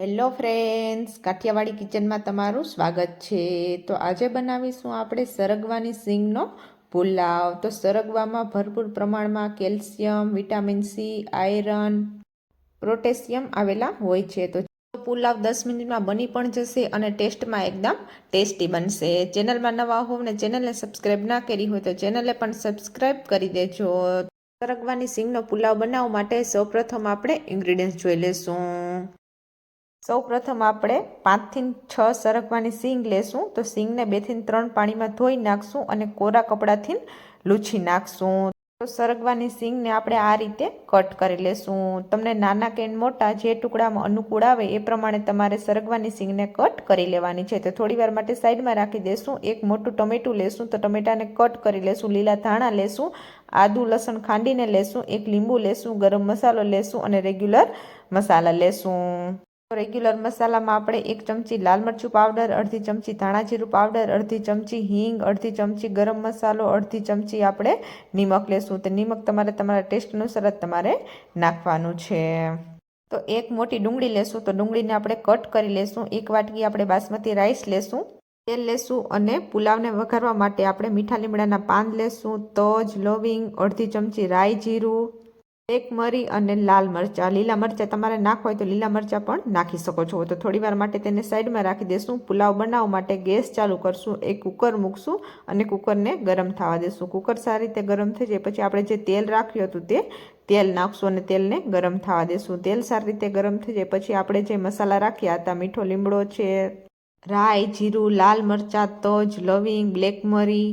Hello friends Kathiawadi કિચનમાં તમારું સ્વાગત છે. તો આજે બનાવીશું આપણે સરગવાની સિંગનો પુલાવ. તો સરગવામાં ભરપૂર પ્રમાણમાં calcium, vitamin C, iron potassium આવેલા હોય છે. તો પુલાવ દસ મિનિટમાં બની પણ જશે અને ટેસ્ટમાં એકદમ ટેસ્ટી બનશે. ચેનલમાં નવા હોવ ને ચેનલને સબસ્ક્રાઈબ ના કરી હોય તો ચેનલને પણ સબસ્ક્રાઈબ કરી દેજો. સરગવાની સિંગનો પુલાવ બનાવવા માટે સૌપ્રથમ આપણે ઇન્ગ્રીડિયન્ટ્સ જોઈ લેશું સૌ પ્રથમ આપણે પાંચથી છ સરગવાની સિંગ લેશું. તો સિંગને બેથી ત્રણ પાણીમાં ધોઈ નાખશું અને કોરા કપડાથી લૂછી નાખશું. તો સરગવાની સિંગને આપણે આ રીતે કટ કરી લેશું. તમને નાના કે મોટા જે ટુકડામાં અનુકૂળ આવે એ પ્રમાણે તમારે સરગવાની સિંગને કટ કરી લેવાની છે. તો થોડી વાર માટે સાઈડમાં રાખી દેશું. એક મોટું ટમેટું લેશું. તો ટમેટાને કટ કરી લેશું. લીલા ધાણા લેશું. આદુ લસણ ખાંડીને લેશું. એક લીંબુ લેશું. ગરમ મસાલો લેશું અને રેગ્યુલર મસાલા લેશું. રેગ્યુલર મસાલામાં આપણે એક ચમચી લાલ મરચું પાવડર અડધી ચમચી ધાણા જીરું પાવડર અડધી ચમચી હિંગ, અડધી ચમચી ગરમ મસાલો, અડધી ચમચી આપણે નિમક લેશું. તો નિમક તમારે તમારા ટેસ્ટ અનુસાર જ તમારે નાખવાનું છે. તો એક મોટી ડુંગળી લેશું. તો ડુંગળીને આપણે કટ કરી લેશું. એક વાટકી આપણે બાસમતી રાઈસ લેશું. તેલ લેશું અને પુલાવને વઘારવા માટે આપણે મીઠા લીમડાના પાન લેશું, તજ, લવિંગ, અડધી ચમચી રાઈ જીરું એક મરી અને લાલ મરચાં. લીલા મરચાં તમારે નાખવા હોય તો લીલા મરચાં પણ નાખી શકો છો. તો થોડી વાર માટે તેને સાઈડમાં રાખી દેશું. પુલાવ બનાવવા માટે ગેસ ચાલુ કરશું. એક કુકર મૂકશું અને કુકરને ગરમ થવા દેશું. કુકર સારી રીતે ગરમ થઈ જાય પછી આપણે જે તેલ રાખ્યું હતું તે તેલ નાખશું અને તેલને ગરમ થવા દેશું. તેલ સારી રીતે ગરમ થઈ જાય પછી આપણે જે મસાલા રાખ્યા હતા, મીઠો લીમડો છે, રાઈ, જીરું, લાલ મરચાં, તજ, લવિંગ, બ્લેક મરી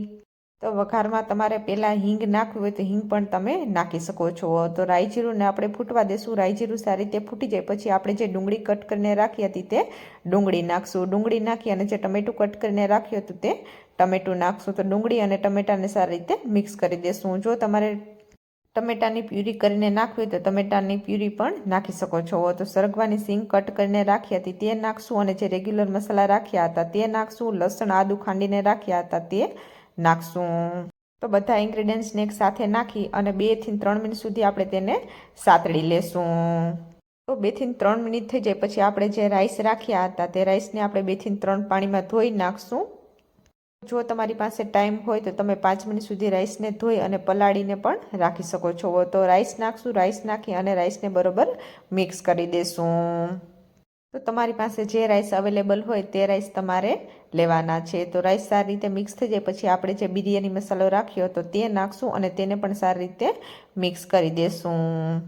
તો વઘારમાં તમારે પહેલાં હિંગ નાખવી હોય તો હિંગ પણ તમે નાખી શકો છો. તો રાઈ જીરુંને આપણે ફૂટવા દેશું. રાઈ જીરું સારી રીતે ફૂટી જાય. પછી આપણે જે ડુંગળી કટ કરીને રાખી હતી તે ડુંગળી નાખશું. ડુંગળી નાખી અને જે ટમેટું કટ કરીને રાખ્યું હતું તે ટમેટું નાખશું. તો ડુંગળી અને ટમેટાને સારી રીતે મિક્સ કરી દેશું. જો તમારે ટમેટાની પ્યુરી કરીને નાખવી તો ટમેટાની પ્યુરી પણ નાખી શકો છો. તો સરગવાની સિંગ કટ કરીને રાખી હતી તે નાખશું અને જે રેગ્યુલર મસાલા રાખ્યા હતા તે નાખશું. લસણ, આદું ખાંડીને રાખ્યા હતા તે નાખશું. તો બધા ઇન્ગ્રીડિયન્ટ્સને એક સાથે નાખી અને બેથી ત્રણ મિનિટ સુધી આપણે તેને સાતળી લેશું. તો બેથી ત્રણ મિનિટ થઈ જાય પછી આપણે જે રાઈસ રાખ્યા હતા તે રાઈસને આપણે બેથી ત્રણ પાણીમાં ધોઈ નાખશું. જો તમારી પાસે ટાઈમ હોય તો તમે પાંચ મિનિટ સુધી રાઈસને ધોઈ અને પલાળીને પણ રાખી શકો છો. તો રાઈસ નાખશું રાઈસ નાખી અને રાઈસને બરોબર મિક્સ કરી દેશું. તો તમારી પાસે જે રાઈસ અવેલેબલ હોય તે રાઈસ તમારે લેવાના છે. તો રાઈસ સારી રીતે મિક્સ થઈ જાય, પછી આપણે જે બિરયાની મસાલો રાખ્યો તો તે નાખશું અને તેને પણ સારી રીતે મિક્સ કરી દેશું.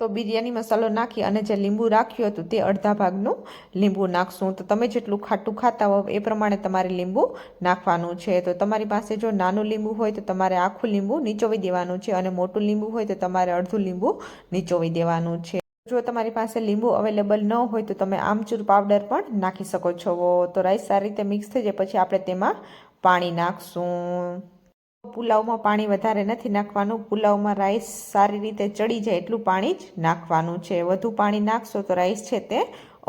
તો બિરયાની મસાલો નાખી અને જે લીંબુ રાખ્યું હતું તે અડધા ભાગનું લીંબુ નાખશું. તો તમે જેટલું ખાટું ખાતા હો એ પ્રમાણે તમારે લીંબુ નાખવાનું છે. તો તમારી પાસે જો નાનું લીંબુ હોય તો તમારે આખું લીંબુ નીચોવી દેવાનું છે અને મોટું લીંબુ હોય તો તમારે અડધું લીંબુ નીચોવી દેવાનું છે. જો તમારી પાસે લીંબુ અવેલેબલ ન હોય તો તમે આમચૂર પાવડર પણ નાખી શકો છો. તો રાઈસ સારી રીતે મિક્સ થઈ જાય, પછી આપણે તેમાં પાણી નાખશું. પુલાવમાં પાણી વધારે નથી નાખવાનું, પુલાવમાં રાઈસ સારી રીતે ચડી જાય એટલું પાણી જ નાખવાનું છે. વધુ પાણી નાખશો તો રાઈસ છે તે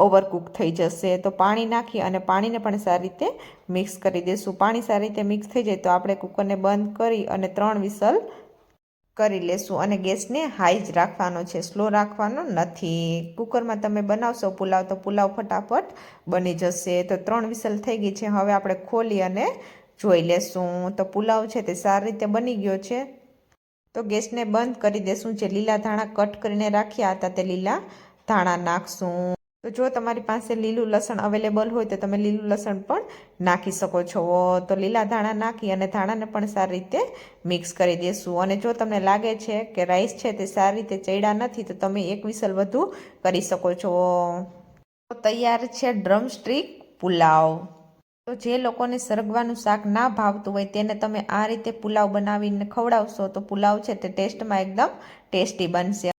ઓવરકુક થઈ જશે. તો પાણી નાખી અને પાણીને પણ સારી રીતે મિક્સ કરી દઈશું પાણી સારી રીતે મિક્સ થઈ જાય તો આપણે કુકરને બંધ કરી અને ત્રણ વિસલ કરી લેશું અને ગેસને હાઈ જ રાખવાનો છે. સ્લો રાખવાનો નથી. કુકરમાં તમે બનાવશો પુલાવ તો પુલાવ ફટાફટ બની જશે. તો ત્રણ વિસલ થઈ ગઈ છે. હવે આપણે ખોલી અને જોઈ લેશું. તો પુલાવ છે તે સારી રીતે બની ગયો છે. તો ગેસને બંધ કરી દેશું. જે લીલા ધાણા કટ કરીને રાખ્યા હતા તે લીલા ધાણા નાખશું. તો જો તમારી પાસે લીલું લસણ અવેલેબલ હોય તો તમે લીલું લસણ પણ નાખી શકો છો. તો લીલા ધાણા નાખી અને ધાણાને પણ સારી રીતે મિક્સ કરી દેશું. અને જો તમને લાગે છે કે રાઈસ છે તે સારી રીતે ચડ્યા નથી, તો તમે એક વિસલ વધુ કરી શકો છો. તો તૈયાર છે ડ્રમ સ્ટ્રીક પુલાવ. તો જે લોકોને સરગવાનું શાક ના ભાવતું હોય તેને તમે આ રીતે પુલાવ બનાવીને ખવડાવશો તો પુલાવ છે તે ટેસ્ટમાં એકદમ ટેસ્ટી બનશે.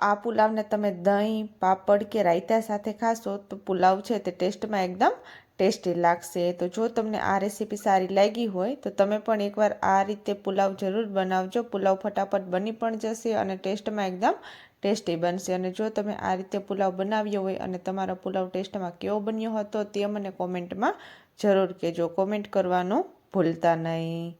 આ પુલાવને તમે દહીં, પાપડ કે રાયતા સાથે ખાશો તો પુલાવ છે તે ટેસ્ટમાં એકદમ ટેસ્ટી લાગશે. તો જો તમને આ રેસીપી સારી લાગી હોય તો તમે પણ એકવાર આ રીતે પુલાવ જરૂર બનાવજો. પુલાવ ફટાફટ બની પણ જશે અને ટેસ્ટમાં એકદમ ટેસ્ટી બનશે. અને જો તમે આ રીતે પુલાવ બનાવ્યો હોય અને તમારો પુલાવ ટેસ્ટમાં કેવો બન્યો હતો તે મને કોમેન્ટમાં જરૂર કહેજો. કોમેન્ટ કરવાનું ભૂલતા નહીં.